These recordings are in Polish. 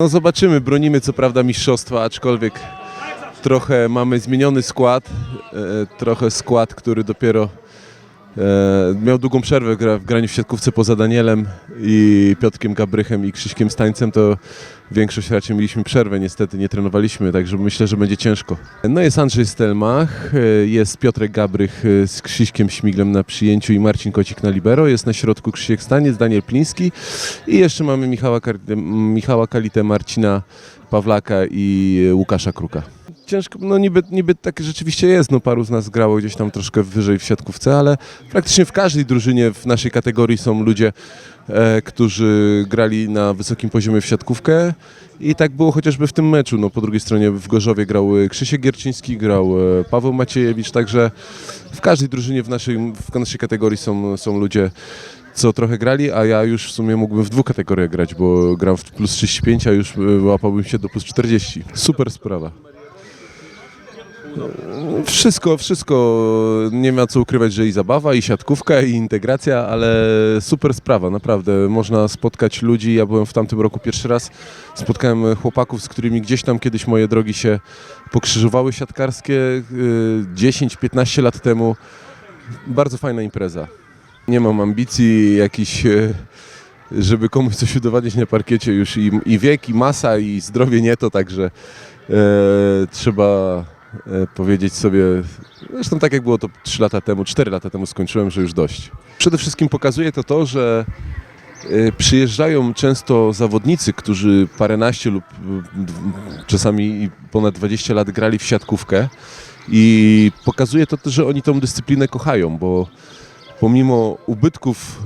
No zobaczymy, bronimy co prawda mistrzostwa, aczkolwiek trochę mamy zmieniony skład, e, trochę skład, który dopiero miał długą przerwę w gra- w graniu w siatkówce poza Danielem i Piotrkiem Gabrychem i Krzyśkiem Stańcem, to większość raczej mieliśmy przerwę, niestety nie trenowaliśmy, także myślę, że będzie ciężko. No jest Andrzej Stelmach, e, jest Piotrek Gabrych e, z Krzyśkiem Śmiglem na przyjęciu i Marcin Kocik na libero, jest na środku Krzysiek Staniec, Daniel Pliński i jeszcze mamy Michała, Michała Kalitę, Marcina Pawlaka i Łukasza Kruka. Ciężko, no niby, niby tak rzeczywiście jest, no paru z nas grało gdzieś tam troszkę wyżej w siatkówce, ale praktycznie w każdej drużynie w naszej kategorii są ludzie, e, którzy grali na wysokim poziomie w siatkówkę i tak było chociażby w tym meczu. No, po drugiej stronie w Gorzowie grał e, Krzysiek Gierczyński, grał e, Paweł Maciejewicz, także w każdej drużynie w naszej, w naszej kategorii są, są ludzie, co trochę grali, a ja już w sumie mógłbym w dwóch kategoriach grać, bo gram w plus 35, a już e, łapałbym się do plus 40. Super sprawa. Wszystko, wszystko. Nie ma co ukrywać, że i zabawa, i siatkówka, i integracja, ale super sprawa, naprawdę. Można spotkać ludzi. Ja byłem w tamtym roku pierwszy raz. Spotkałem chłopaków, z którymi gdzieś tam kiedyś moje drogi się pokrzyżowały siatkarskie y, 10-15 lat temu. Bardzo fajna impreza. Nie mam ambicji jakichś, y, żeby komuś coś udowadniać na parkiecie. Już i, i wiek, i masa, i zdrowie nie to, także e, trzeba powiedzieć sobie, zresztą tak jak było to 3 lata temu, 4 lata temu skończyłem, że już dość. Przede wszystkim pokazuje to to, że e, przyjeżdżają często zawodnicy, którzy paręnaście lub e, czasami ponad 20 lat grali w siatkówkę i pokazuje to, że oni tą dyscyplinę kochają, bo pomimo ubytków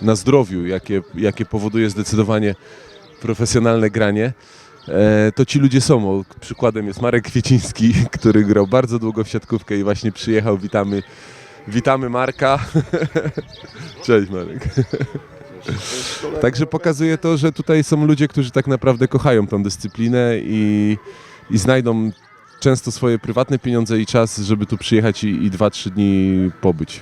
e, na zdrowiu, jakie, jakie powoduje zdecydowanie profesjonalne granie, E, to ci ludzie są. Przykładem jest Marek Kwieciński, który grał bardzo długo w siatkówkę i właśnie przyjechał. Witamy, witamy Marka. Cześć Marek. Także pokazuje to, że tutaj są ludzie, którzy tak naprawdę kochają tą dyscyplinę i, i znajdą często swoje prywatne pieniądze i czas, żeby tu przyjechać i, i 2-3 dni pobyć.